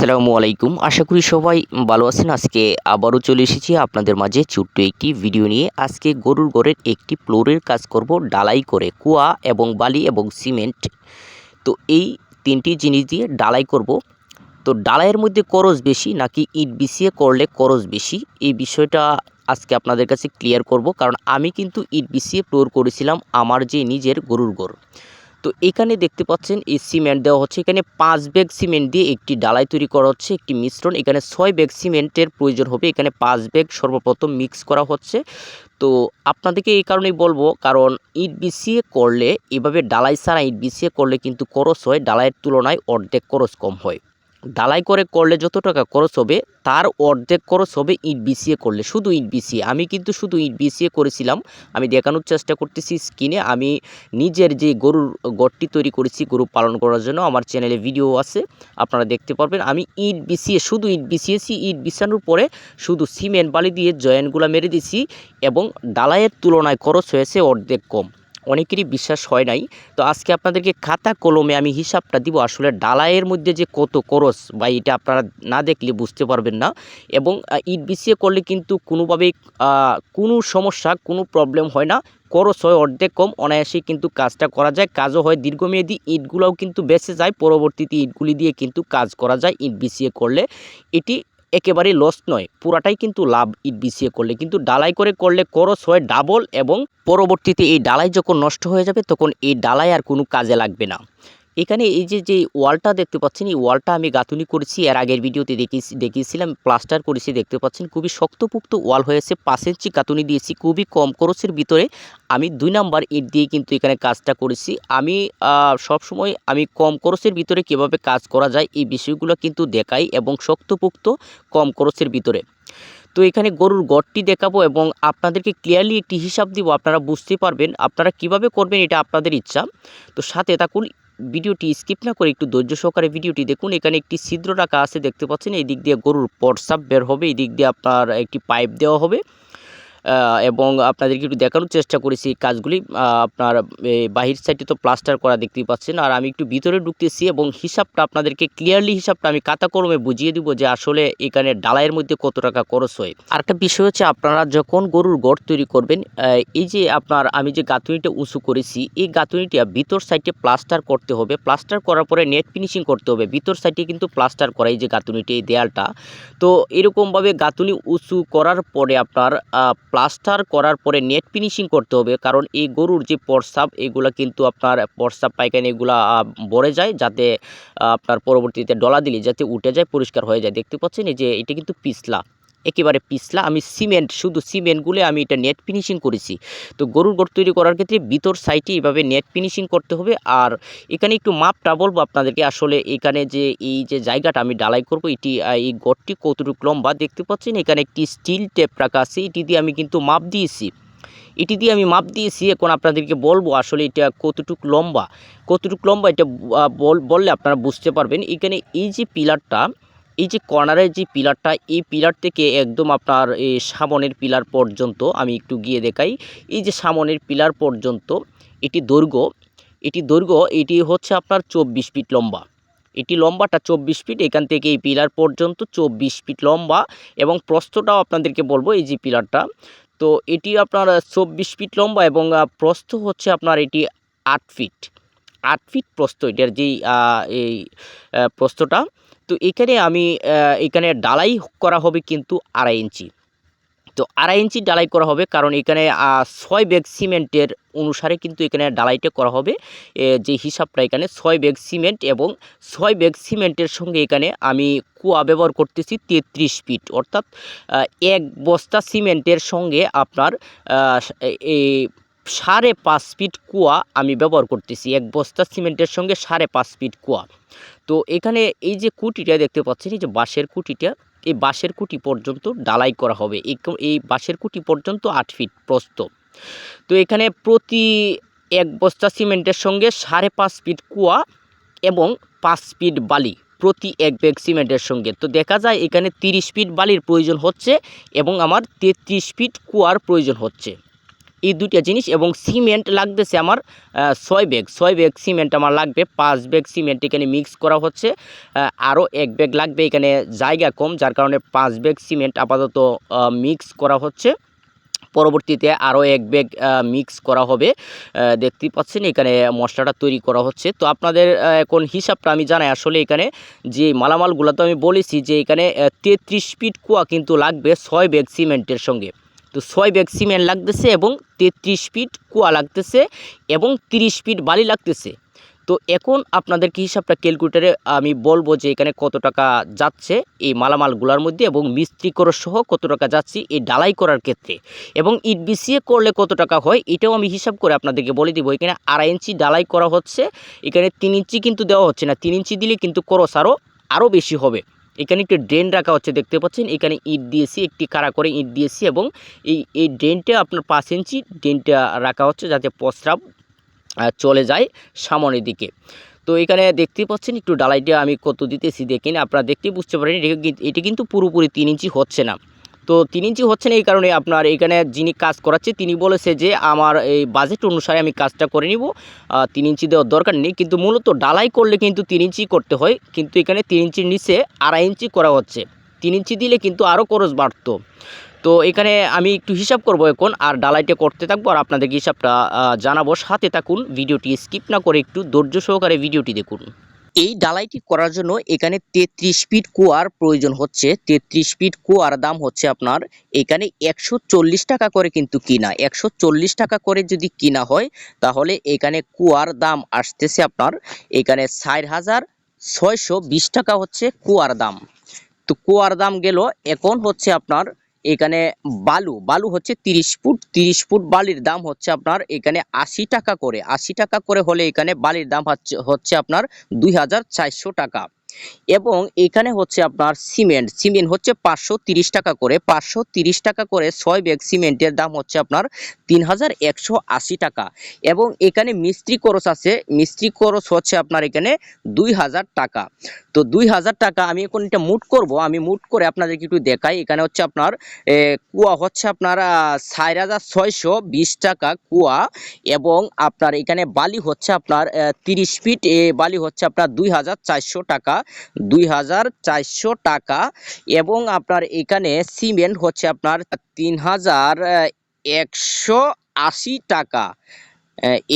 আসসালামু আলাইকুম। আশা করি সবাই ভালো আছেন। আজকে আবারও চলে এসেছি আপনাদের মাঝে ছোট্ট একটি ভিডিও নিয়ে। আজকে গরুর ঘরের একটি ফ্লোরের কাজ করব ডালাই করে কুয়া এবং বালি এবং সিমেন্ট। তো এই তিনটি জিনিস দিয়ে ডালাই করব। তো ডালাইয়ের মধ্যে খরচ বেশি নাকি ইট বিছিয়ে করলে খরচ বেশি? এই বিষয়টা আজকে আপনাদের কাছে ক্লিয়ার করব। কারণ আমি কিন্তু ইট বিছিয়ে ফ্লোর করেছিলাম আমার যে নিজের গরুর ঘর। তো এখানে দেখতে পাচ্ছেন, এই সিমেন্ট দেওয়া হচ্ছে। এখানে পাঁচ ব্যাগ সিমেন্ট দিয়ে একটি ডালাই তৈরি করা হচ্ছে, একটি মিশ্রণ। এখানে ছয় ব্যাগ সিমেন্টের প্রয়োজন হবে। এখানে পাঁচ ব্যাগ সর্বপ্রথম মিক্স করা হচ্ছে। তো আপনাদেরকে এই কারণেই বলব, কারণ ইট বিছিয়ে করলে, এভাবে ডালাই ছাড়া ইট বিছিয়ে করলে কিন্তু খরচ হয়। ডালাইয়ের তুলনায় অর্ধেক খরচ কম হয়। ডালাই করে করলে যত টাকা খরচ হবে, তার অর্ধেক খরচ হবে ইট বিছিয়ে করলে। শুধু ইট বিছিয়ে। আমি কিন্তু শুধু ইট বিছিয়ে করেছিলাম। আমি দেখানোর চেষ্টা করতেছি স্ক্রিনে। আমি নিজের যে গরুর গড়টি তৈরি করেছি, গরু পালন করার জন্য আমার চ্যানেলে ভিডিও আছে, আপনারা দেখতে পারবেন। আমি ইট বিছিয়ে, শুধু ইট বিছিয়েছি। ইট বিছানোর পরে শুধু সিমেন্ট বালি দিয়ে জয়েন্টগুলো মেরে দিছি এবং ডালাইয়ের তুলনায় খরচ হয়েছে অর্ধেক কম। অনেকেরই বিশ্বাস হয় নাই। তো আজকে আপনাদেরকে খাতা কলমে আমি হিসাবটা দিব। আসলে ডালাইয়ের মধ্যে যে কত খরচ বা এটা আপনারা না দেখলে বুঝতে পারবেন না। এবং ইট বিছিয়ে করলে কিন্তু কোনোভাবেই কোনো সমস্যা, কোনো প্রবলেম হয় না। খরচ হয় অর্ধেক কম, অনায়াসেই কিন্তু কাজটা করা যায়। কাজও হয় দীর্ঘমেয়াদী, ইটগুলোও কিন্তু বেঁচে যায়। পরবর্তীতে ইটগুলি দিয়ে কিন্তু কাজ করা যায়, ইট বিছিয়ে করলে। এটি একেবারেই লস নয়। পুরাটাই কিন্তু লাভ ইট বিছিয়ে করলে। কিন্তু ডালাই করে করলে করস হয় ডাবল এবং পরবর্তীতে এই ডালাই যখন নষ্ট হয়ে যাবে, তখন এই ডালাই আর কোনো কাজে লাগবে না। এখানে এই যে যে ওয়ালটা দেখতে পাচ্ছেন, এই ওয়ালটা আমি গাঁথুনি করেছি, এর আগের ভিডিওতে দেখিয়েছি দেখিয়েছিলাম, প্লাস্টার করেছি, দেখতে পাচ্ছেন, খুবই শক্তপুক্ত ওয়াল হয়েছে, পাঁচ ইঞ্চি গাঁথুনি দিয়েছি, খুবই কম খরচের ভিতরে। আমি দুই নাম্বার ইট দিয়ে কিন্তু এখানে কাজটা করেছি। আমি সব সময় আমি কম খরচের ভিতরে কীভাবে কাজ করা যায়, এই বিষয়গুলো কিন্তু দেখাই এবং শক্তপুক্ত কম খরচের ভিতরে। তো এখানে গরুর গড়টি দেখাবো এবং আপনাদেরকে ক্লিয়ারলি একটি হিসাব দিব, আপনারা বুঝতে পারবেন, আপনারা কীভাবে করবেন এটা আপনাদের ইচ্ছা। তো সাথে থাকুন ভিডিওটি স্কিপ না করে একটু ধৈর্য সহকারে ভিডিওটি দেখুন। এখানে একটি ছিদ্র রাখা আছে, দেখতে পাচ্ছেন? এই দিক দিয়ে গরুর পটসাপ বের হবে, এই দিক দিয়ে আপনার একটি পাইপ দেওয়া হবে। এবং আপনাদেরকে একটু দেখানোর চেষ্টা করেছি কাজগুলি। আপনার বাহির সাইডে তো প্লাস্টার করা দেখতেই পাচ্ছেন। আর আমি একটু ভিতরে ঢুকতেছি এবং হিসাবটা আপনাদেরকে ক্লিয়ারলি হিসাবটা আমি কাতা কলমে বুঝিয়ে দিব যে আসলে এখানে ডালাইয়ের মধ্যে কত টাকা খরচ হয়। আরেকটা বিষয় হচ্ছে আপনারা যখন গরুর গড় তৈরি করবেন এই যে আপনার আমি যে গাঁথুনিটা উঁচু করেছি, এই গাঁথুনিটা ভিতর সাইডে প্লাস্টার করতে হবে। প্লাস্টার করার পরে নেট ফিনিশিং করতে হবে। ভিতর সাইডে কিন্তু প্লাস্টার করা এই যে গাঁথুনিটি, এই দেয়ালটা। তো এরকমভাবে গাঁথুনি উঁচু করার পরে আপনার প্লাস্টার করার পরে নেট ফিনিশিং করতে হবে। কারণ এই গরুর যে প্রস্রাব, এগুলা কিন্তু আপনার প্রস্রাব পায়খানা এগুলা ভরে যায় যাতে আপনার পরবর্তীতে ডলা দিলে যাতে উঠে যায়, পরিষ্কার হয়ে যায়। দেখতে পাচ্ছেন এই যে, এটা কিন্তু পিছলা। একেবারে পিছলা। আমি সিমেন্ট, শুধু সিমেন্টগুলো আমি এটা নেট ফিনিশিং করেছি। তো গরুর গড় তৈরি করার ক্ষেত্রে ভিতর সাইডে এভাবে নেট ফিনিশিং করতে হবে। আর এখানে একটু মাপটা বলব আপনাদেরকে। আসলে এখানে যে এই যে জায়গাটা আমি ডালাই করব, এটি এই গড়টি কতটুকু লম্বা দেখতে পাচ্ছেন? এখানে একটি স্টিল টেপ রাখা আছে। এটি দিয়ে আমি কিন্তু মাপ দিয়েছি। এটি দিয়ে আমি মাপ দিয়েছি। এখন আপনাদেরকে বলব আসলে এটা কতটুকু লম্বা। কতটুকু লম্বা এটা বল- বললে আপনারা বুঝতে পারবেন। এখানে এই যে পিলারটা এই যে কর্নারের যে পিলারটা এই পিলার থেকে একদম আপনার এই সামনের পিলার পর্যন্ত আমি একটু গিয়ে দেখাই। এই যে সামনের পিলার পর্যন্ত এটি দৈর্ঘ্য এটি দৈর্ঘ্য, এটি হচ্ছে আপনার চব্বিশ ফিট লম্বা। এটি লম্বাটা চব্বিশ ফিট, এখান থেকে এই পিলার পর্যন্ত চব্বিশ ফিট লম্বা এবং প্রস্থটাও আপনাদেরকে বলব এই যে পিলারটা তো এটি আপনার চব্বিশ ফিট লম্বা এবং প্রস্থ হচ্ছে আপনার এটি আট ফিট। আট ফিট প্রস্থ, এটার যেই এই প্রস্থটা। তো এখানে আমি এখানে ডালাই করা হবে কিন্তু আড়াই ইঞ্চি। তো আড়াই ইঞ্চি ডালাই করা হবে কারণ এখানে ছয় ব্যাগ সিমেন্টের অনুসারে কিন্তু এখানে ডালাইটা করা হবে। যে হিসাবটা এখানে, ছয় ব্যাগ সিমেন্ট এবং ছয় ব্যাগ সিমেন্টের সঙ্গে এখানে আমি কুয়া ব্যবহার করতেছি তেত্রিশ ফিট। অর্থাৎ এক বস্তা সিমেন্টের সঙ্গে আপনার এই সাড়ে পাঁচ ফিট কুয়া আমি ব্যবহার করতেছি। এক বস্তা সিমেন্টের সঙ্গে সাড়ে পাঁচ ফিট কুয়া। তো এখানে এই যে কুটিটা দেখতে পাচ্ছেন, এই যে বাঁশের কুটিটা, এই বাঁশের কুটি পর্যন্ত ডালাই করা হবে। এই বাঁশের কুটি পর্যন্ত আট ফিট প্রস্ত তো এখানে প্রতি এক বস্তা সিমেন্টের সঙ্গে সাড়ে পাঁচ ফিট কুয়া এবং পাঁচ ফিট বালি প্রতি এক ব্যাগ সিমেন্টের সঙ্গে। তো দেখা যায় এখানে তিরিশ ফিট বালির প্রয়োজন হচ্ছে এবং আমার তেত্রিশ ফিট কুয়ার প্রয়োজন হচ্ছে। এই দুইটা জিনিস এবং সিমেন্ট লাগতেছে আমার ছয় ব্যাগ। ছয় ব্যাগ সিমেন্ট আমার লাগবে পাঁচ ব্যাগ সিমেন্ট এখানে মিক্স করা হচ্ছে। আরও এক ব্যাগ লাগবে এখানে জায়গা কম যার কারণে পাঁচ ব্যাগ সিমেন্ট আপাতত মিক্স করা হচ্ছে। পরবর্তীতে আরও এক ব্যাগ মিক্স করা হবে। আহ, দেখতেই পাচ্ছেন এখানে মশলাটা তৈরি করা হচ্ছে। তো আপনাদের এখন হিসাবটা আমি জানাই। আসলে এখানে যে মালামালগুলো তো আমি বলেছি যে এখানে তেত্রিশ ফিট কুয়া কিন্তু লাগবে ছয় ব্যাগ সিমেন্টের সঙ্গে। তো ছয় ব্যাগ সিমেন্ট লাগতেছে এবং তেত্রিশ ফিট কুয়া লাগতেছে এবং তিরিশ ফিট বালি লাগতেছে। তো এখন আপনাদেরকে হিসাবটা ক্যালকুলেটারে আমি বলব যে এখানে কত টাকা যাচ্ছে এই মালামালগুলোর মধ্যে এবং মিস্ত্রি খরচ সহ কত টাকা যাচ্ছে এই ডালাই করার ক্ষেত্রে? এবং ইট বিসিএ করলে কত টাকা হয় এটাও আমি হিসাব করে আপনাদেরকে বলে দিব। এখানে আড়াই ইঞ্চি ডালাই করা হচ্ছে। এখানে তিন ইঞ্চি কিন্তু দেওয়া হচ্ছে না। তিন ইঞ্চি দিলে কিন্তু খরচ আরও আরও বেশি হবে। এখানে একটি ড্রেন রাখা হচ্ছে, দেখতে পাচ্ছেন? এখানে ইট দিয়েছি, একটি কারা করে ইট দিয়েছি এবং এই এই ড্রেনটা আপনার পাঁচ ইঞ্চি ড্রেনটা রাখা হচ্ছে যাতে প্রস্রাব চলে যায় সামনের দিকে। তো এখানে দেখতে পাচ্ছেন, একটু ডালাইটা আমি কত দিতেছি দেখেন, আপনারা দেখতেই বুঝতে পারেন এটা কিন্তু পুরোপুরি তিন ইঞ্চি হচ্ছে না। তো তিন ইঞ্চি হচ্ছে না এই কারণে আপনার এখানে যিনি কাজ করাচ্ছে, তিনি বলেছে যে আমার এই বাজেট অনুসারে আমি কাজটা করে নিব। তিন ইঞ্চি দেওয়ার দরকার নেই, কিন্তু মূলত ডালাই করলে কিন্তু তিন ইঞ্চি করতে হয়, কিন্তু এখানে তিন ইঞ্চির নিচে আড়াই ইঞ্চি করা হচ্ছে। তিন ইঞ্চি দিলে কিন্তু আরও খরচ বাড়তো। তো এখানে আমি একটু হিসাব করব এখন, আর ডালাইটা করতে থাকব, আর আপনাদেরকে হিসাবটা জানাব। সাথে থাকুন, ভিডিওটি স্কিপ না করে একটু ধৈর্য সহকারে ভিডিওটি দেখুন। এই ডালাইটি করার জন্য এখানে তেত্রিশ ফিট কুয়ার প্রয়োজন হচ্ছে। তেত্রিশ ফিট কুয়ার দাম হচ্ছে আপনার এখানে একশো চল্লিশ টাকা করে কিন্তু কিনা। একশো চল্লিশ টাকা করে যদি কিনা হয়, তাহলে এখানে কুয়ার দাম আসতেছে আপনার এখানে ষাট হাজার ছয়শো টাকা হচ্ছে কুয়ার দাম। তো কুয়ার দাম গেল, এখন হচ্ছে আপনার এখানে বালু বালু হচ্ছে তিরিশ ফুট তিরিশ ফুট বালির দাম হচ্ছে আপনার এখানে আশি টাকা করে। আশি টাকা করে হলে এখানে বালির দাম হচ্ছে আপনার দুই হাজার চারশো টাকা। এবং এখানে হচ্ছে আপনার সিমেন্ট। সিমেন্ট হচ্ছে পাঁচশো টাকা করে। পাঁচশো টাকা করে ছয় ব্যাগ সিমেন্টের দাম হচ্ছে আপনার তিন হাজার একশো আশি টাকা। এবং এখানে মিস্ত্রি খরচ আছে। মিস্ত্রি খরচ হচ্ছে আপনার এখানে দুই হাজার টাকা। তো দুই হাজার টাকা আমি এখন এটা মুট করব। আমি মুট করে আপনাদেরকে একটু দেখাই। এখানে হচ্ছে আপনার কুয়া হচ্ছে আপনার চার হাজার ছয়শো বিশ টাকা কুয়া। এবং আপনার এখানে বালি হচ্ছে আপনার তিরিশ ফিট। বালি হচ্ছে আপনার দুই হাজার চারশো টাকা। দুই হাজার চারশো টাকা এবং আপনার এখানে সিমেন্ট হচ্ছে আপনার তিন হাজার একশো আশি টাকা।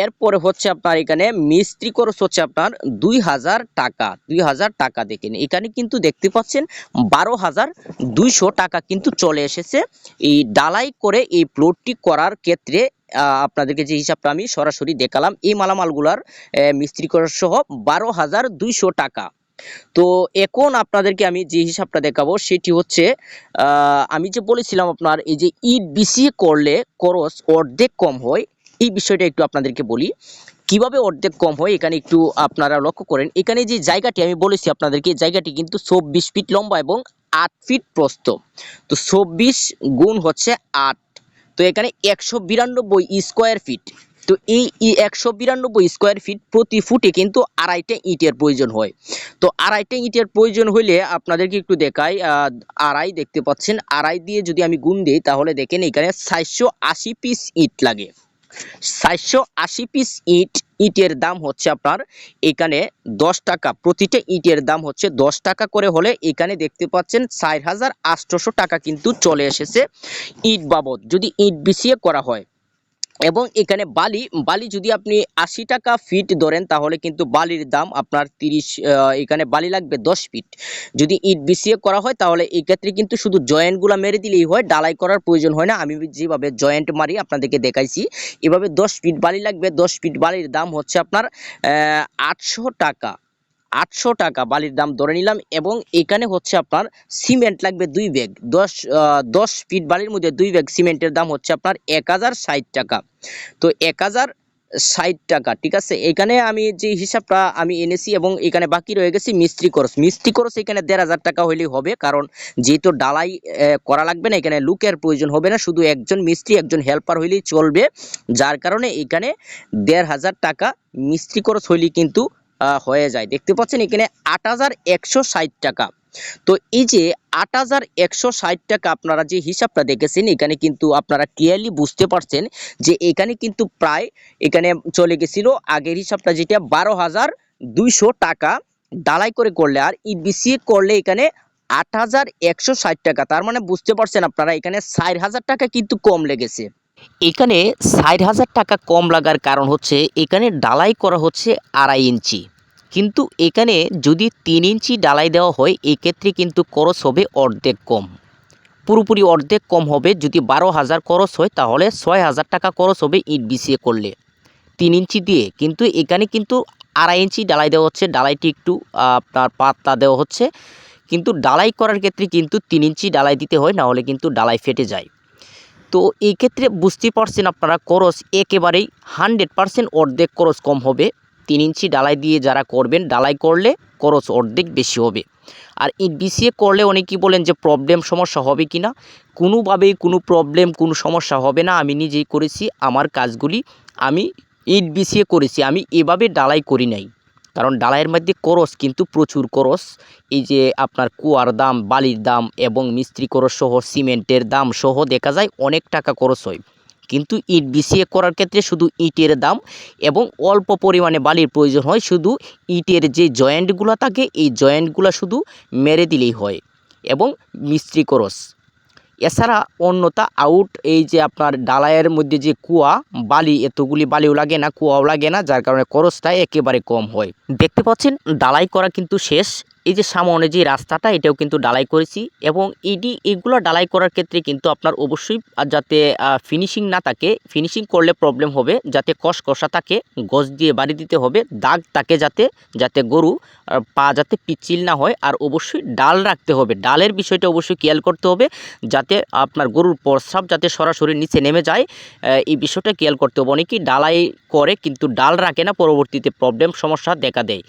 এরপরে হচ্ছে আপনার এখানে মিস্ত্রি খরচ হচ্ছে আপনার দুই হাজার টাকা, দুই হাজার টাকা দেখেন। এখানে কিন্তু দেখতে পাচ্ছেন বারো হাজার দুইশো টাকা কিন্তু চলে এসেছে। এই ডালাই করে এই প্লটটি করার ক্ষেত্রে আপনাদেরকে যে হিসাবটা আমি সরাসরি দেখালাম, এই মালামালগুলার মিস্ত্রি খরচ সহ বারো হাজার দুইশো টাকা। তো এখন আপনাদেরকে আমি যে হিসাবটা দেখাবো সেটি হচ্ছে আমি যে বলেছিলাম আপনার এই যে ইট বিসিএ করলে খরচ অর্ধেক কম হয়, এই বিষয়টা একটু আপনাদেরকে বলি। কীভাবে অর্ধেক কম হয় এখানে একটু আপনারা লক্ষ্য করেন। এখানে যে জায়গাটি আমি বলেছি আপনাদেরকে জায়গাটি কিন্তু চব্বিশ ফিট লম্বা এবং আট ফিট প্রস্থ। তো চব্বিশ গুণ হচ্ছে আট। তো এখানে একশো বিরানব্বই স্কোয়ার ফিট তো এই একশো বিরানব্বই স্কোয়ার ফিট প্রতি ফুটে কিন্তু আড়াইটা ইটের প্রয়োজন হয়। তো আড়াইটা ইটের প্রয়োজন হলে আপনাদেরকে একটু দেখাই আড়াই দেখতে পাচ্ছেন। আড়াই দিয়ে যদি আমি গুণ দিই, তাহলে দেখেন এখানে চারশো আশি পিস ইট লাগে। সাতশো আশি পিস ইট, ইটের দাম হচ্ছে আপনার এখানে দশ টাকা। প্রতিটা ইটের দাম হচ্ছে দশ টাকা করে হলে এখানে দেখতে পাচ্ছেন চার হাজার আটশোশো টাকা কিন্তু চলে এসেছে ইট বাবদ। যদি ইট বিছিয়ে করা হয় এবং এখানে বালি বালি যদি আপনি আশি টাকা ফিট ধরেন, তাহলে কিন্তু বালির দাম আপনার তিরিশ এখানে বালি লাগবে দশ ফিট যদি ইট বিছিয়ে করা হয়, তাহলে এই ক্ষেত্রে কিন্তু শুধু জয়েন্টগুলো মেরে দিলেই হয়, ডালাই করার প্রয়োজন হয় না। আমি যেভাবে জয়েন্ট মারি, আপনাদেরকে দেখাইছি। এভাবে দশ ফিট বালি লাগবে, দশ ফিট বালির দাম হচ্ছে আপনার আটশো টাকা। আটশো টাকা বালির দাম ধরে নিলাম এবং এখানে হচ্ছে আপনার সিমেন্ট লাগবে দুই ব্যাগ। দশ দশ ফিট বালির মধ্যে দুই ব্যাগ সিমেন্টের দাম হচ্ছে আপনার এক হাজার ষাট টাকা। তো এক হাজার ষাট টাকা, ঠিক আছে? এখানে আমি যে হিসাবটা আমি এনেছি এবং এখানে বাকি রয়ে গেছে মিস্ত্রি খরচ। মিস্ত্রি খরচ এখানে দেড় হাজার টাকা হলেই হবে, কারণ যেহেতু ডালাই করা লাগবে না, এখানে লুকের প্রয়োজন হবে না, শুধু একজন মিস্ত্রি, একজন হেল্পার হইলেই চলবে, যার কারণে এখানে দেড় হাজার টাকা মিস্ত্রি খরচ হইলেই কিন্তু হয়ে যায়। দেখতে পাচ্ছেন এখানে আট হাজার একশো ষাট টাকা। তো এই যে আট হাজার একশো ষাট টাকা আপনারা যে হিসাবটা দেখেছেন, এখানে কিন্তু আপনারা ক্লিয়ারলি বুঝতে পারছেন যে এখানে কিন্তু প্রায় এখানে চলে গেছিল আগের হিসাবটা যেটা বারো হাজার দুইশো টাকা। ডালাই করে করলে আর ই ইবিসি করলে এখানে আট হাজার একশো ষাট টাকা। তার মানে বুঝতে পারছেন আপনারা এখানে ষাট হাজার টাকা কিন্তু কম লেগেছে। এখানে ষাট হাজার টাকা কম লাগার কারণ হচ্ছে এখানে ডালাই করা হচ্ছে আড়াই ইঞ্চি। কিন্তু এখানে যদি তিন ইঞ্চি ডালাই দেওয়া হয়, এক্ষেত্রে কিন্তু খরচ হবে অর্ধেক কম। পুরোপুরি অর্ধেক কম হবে, যদি বারো হাজার খরচ হয়, তাহলে ছয় হাজার টাকা খরচ হবে ইট বিছিয়ে করলে। তিন ইঞ্চি দিয়ে, কিন্তু এখানে কিন্তু আড়াই ইঞ্চি ডালাই দেওয়া হচ্ছে ডালাইটি একটু আপনার পাতলা দেওয়া হচ্ছে। কিন্তু ডালাই করার ক্ষেত্রে কিন্তু তিন ইঞ্চি ডালাই দিতে হয়, না হলে কিন্তু ডালাই ফেটে যায়। তো এই ক্ষেত্রে বুঝতেই পারছেন আপনারা, খরচ একেবারেই হানড্রেড পারসেন্ট অর্ধেক খরচ কম হবে। তিন ইঞ্চি ডালাই দিয়ে যারা করবেন, ডালাই করলে খরচ অর্ধেক বেশি হবে। আর ইট বিসিএ করলে অনেকেই বলেন যে প্রবলেম সমস্যা হবে কি না? কোনোভাবেই কোনো প্রবলেম কোনো সমস্যা হবে না। আমি নিজেই করেছি, আমার কাজগুলি আমি ইট বিছিয়ে করেছি। আমি এভাবে ডালাই করি নাই। কারণ ডালাইয়ের মধ্যে করস কিন্তু প্রচুর করস। এই যে আপনার কুয়ার দাম, বালির দাম এবং মিস্ত্রি করস সহ, সিমেন্টের দাম সহ দেখা যায় অনেক টাকা খরচ হয়। কিন্তু ইট বিছিয়ে করার ক্ষেত্রে শুধু ইটের দাম এবং অল্প পরিমাণে বালির প্রয়োজন হয়। শুধু ইটের যে জয়েন্টগুলো থাকে, এই জয়েন্টগুলো শুধু মেরে দিলেই হয় এবং মিস্ত্রি করস। এছাড়া অন্যতা আউট এই যে আপনার ডালায়ের মধ্যে যে কুয়া, বালি, এতগুলি বালিও লাগে না, কুয়াও লাগে না, যার কারণে খরচটা একেবারে কম হয়। দেখতে পাচ্ছেন, ডালাই করা কিন্তু শেষ। এই যে সামনে যে রাস্তাটা, এটাও কিন্তু ডালাই করেছি এবং এডি, এগুলো ডালাই করার ক্ষেত্রে কিন্তু আপনার অবশ্যই যাতে ফিনিশিং না থাকে ফিনিশিং করলে প্রবলেম হবে, যাতে কষ কষা থাকে গজ দিয়ে বাড়ি দিতে হবে, দাগ থাকে যাতে যাতে গরু পা যাতে পিচ্ছিল না হয়, আর অবশ্যই ডাল রাখতে হবে। ডালের বিষয়টা অবশ্যই খেয়াল করতে হবে, যাতে আপনার গরুর প্রস্রাব যাতে সরাসরি নিচে নেমে যায় এই বিষয়টা খেয়াল করতে হবে। অনেকেই ডালাই করে, কিন্তু ডাল রাখে না, পরবর্তীতে প্রবলেম সমস্যা দেখা দেয়।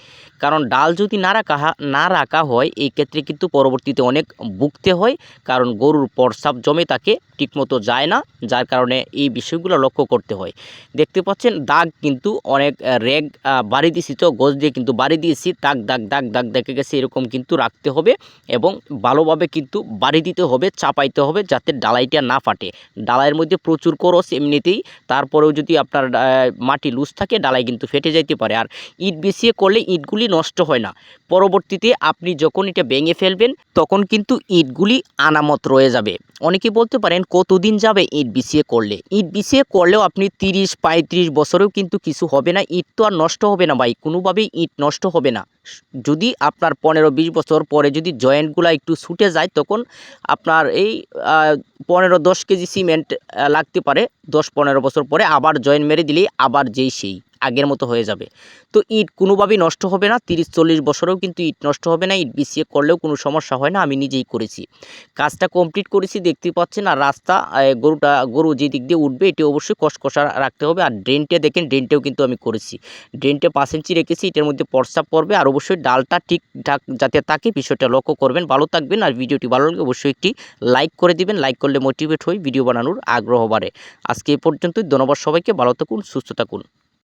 কারণ ডাল যদি না রাখা না রাখা হয়, এই ক্ষেত্রে কিন্তু পরবর্তীতে অনেক ভুগতে হয়, কারণ গরুর প্রস্রাব জমে তাকে ঠিকমতো যায় না, যার কারণে এই বিষয়গুলো লক্ষ্য করতে হয়। দেখতে পাচ্ছেন, দাগ কিন্তু অনেক রেগ বাড়ি দিয়েছি তো গোজ দিয়ে কিন্তু বাড়ি দিয়েছি, দাগ দাগ দাগ দাগ, দেখে গেছে এরকম কিন্তু রাখতে হবে এবং ভালোভাবে কিন্তু বাড়ি দিতে হবে, চাপাইতে হবে যাতে ডালাইটা না ফাটে। ডালাইয়ের মধ্যে প্রচুর করস এমনিতেই, তারপরেও যদি আপনার মাটি লুজ থাকে, ডালাই কিন্তু ফেটে যাইতে পারে। আর ইট বিছিয়ে করলে ইটগুলি নষ্ট হয় না। পরবর্তীতে আপনি যখন এটা ভেঙে ফেলবেন, তখন কিন্তু ইটগুলি আনামত রয়ে যাবে। অনেকে বলতে পারেন, কতদিন যাবে ইট বিছিয়ে করলে? ইট বিছিয়ে করলেও আপনি তিরিশ, পঁয়ত্রিশ বছরেও কিন্তু কিছু হবে না। ইট তো আর নষ্ট হবে না ভাই, কোনোভাবেই ইট নষ্ট হবে না। যদি আপনার পনেরো, বিশ বছর পরে যদি জয়েন্টগুলো একটু ছুটে যায়, তখন আপনার এই পনেরো, দশ কেজি সিমেন্ট লাগতে পারে। দশ, পনেরো বছর পরে আবার জয়েন্ট মেরে দিলেই আবার যেই সেই। আগের মতো হয়ে যাবে। তো ইট কোনোভাবেই নষ্ট হবে না, তিরিশ চল্লিশ বছরেও কিন্তু ইট নষ্ট হবে না, ইট বিছিয়ে করলেও কোনো সমস্যা হয় না, আমি নিজেই করেছি। কাজটা কমপ্লিট করেছি দেখতে পাচ্ছেন, আর রাস্তা গরুটা, গরু যে দিক দিয়ে উঠবে, এটি অবশ্যই কষকষা রাখতে হবে, আর ড্রেনটা দেখেন, ড্রেনটাও কিন্তু আমি করেছি। ড্রেনটা পাঁচ ইঞ্চি রেখেছি, এটার মধ্যে প্রস্রাব পড়বে, আর অবশ্যই ডালটা ঠিকঠাক যাতে থাকে, বিষয়টা লক্ষ্য করবেন, ভালো থাকবেন, আর ভিডিওটি ভালো লাগলে অবশ্যই একটি লাইক করে দিবেন, লাইক করলে মোটিভেট হই, ভিডিও বানানোর আগ্রহ বাড়ে। আজকে এই পর্যন্তই, ধন্যবাদ সবাইকে, ভালো থাকুন, সুস্থ থাকুন।